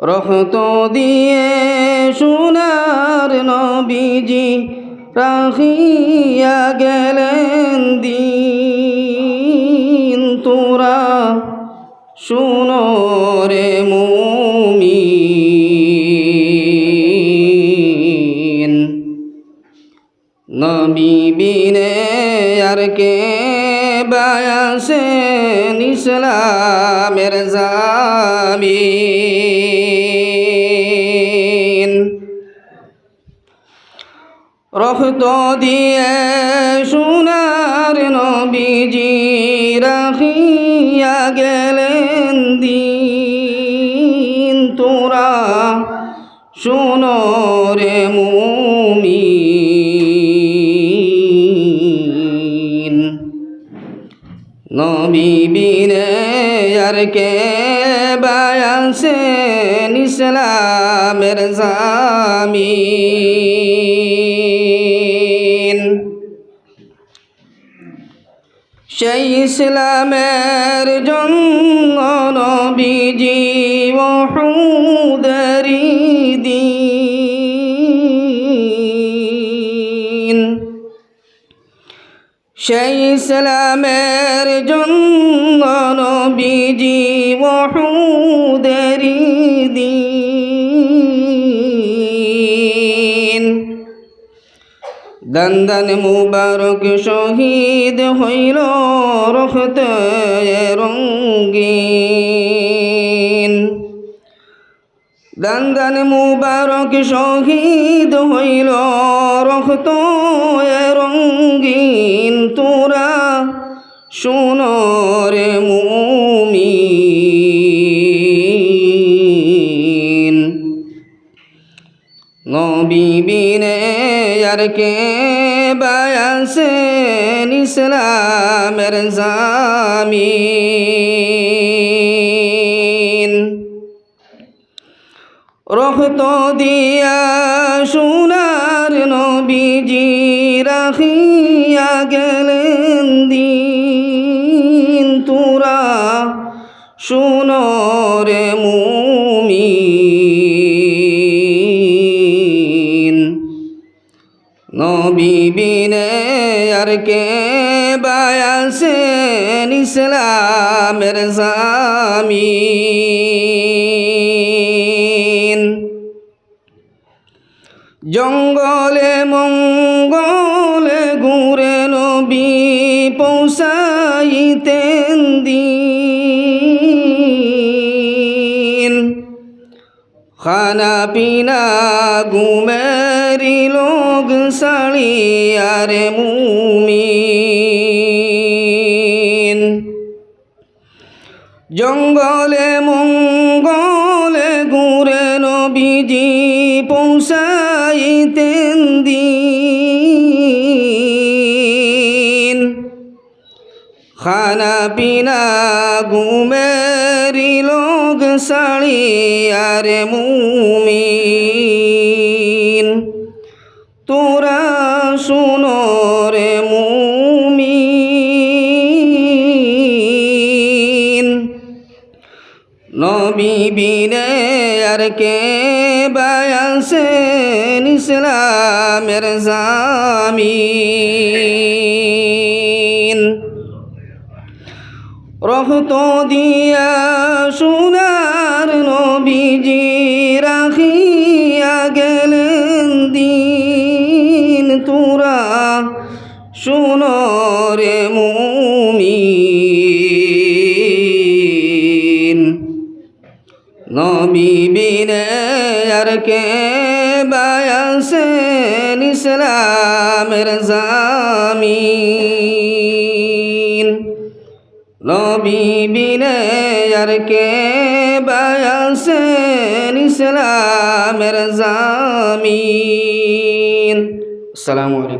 রহত দিয়ে সোনার নবীজি রাখিয়া গেলেন দিন। তোরা শুনো রে মুমিন। নবী বিনে আর কে বায়াসেন ইসলামের জামিন। রক্ত দিয়ে সোনার নবীজি রাখিয়া গেলেন দিন। তোরা শুনো নবী বিনে আর কে বায়াসেন ইসলামের জামিন? সেই ইসলামের জন্য নবীজি ওহুদারি দিন সেই ইসলামের জন্য নবীজি ওহুদারি দিন। দন্দন মুবারক শহীদ হইল রক্ত রঙ্গিন। দন্দন মুবারক শহীদ হইল রক্ত রঙ্গিন। তোরা শুনো রে মুমিন। নবী বিনে আর কে বায়াসেন ইসলামের জামিন। রক্ত দিয়া সোনার রাখিয়া গেলেন দিন তোরা। শুনো রে মুমিন। নবী আর কে বায়াসেন ইসলামের জামিন। জঙ্গলে মঙ্গলে পৌঁছাইতেন দিন। খানা পিনা ঘুমেরি লোক সাড়িয়ারে মুমিন। জঙ্গলে মঙ্গলে ঘুরে নবীজি পৌঁছাইতেন খানা পিনা ঘুমেরি লোক সাড়িয়ারে মুমিন তোরা শুনো রে মুমিন নবী বিনে আর কে বায়াসেন ইসলামের জামিন রক্ত দিয়া সোনার নবীজি রাখিয়া গেলেন দিন তোরা। শুনো রে মুমিন, নবী বিনে আর কে বায়াসেন ইসলামের জামিন। নবী বিনে আর কে বায়াসেন ইসলামের জামিন? আসসালামু আলাইকুম।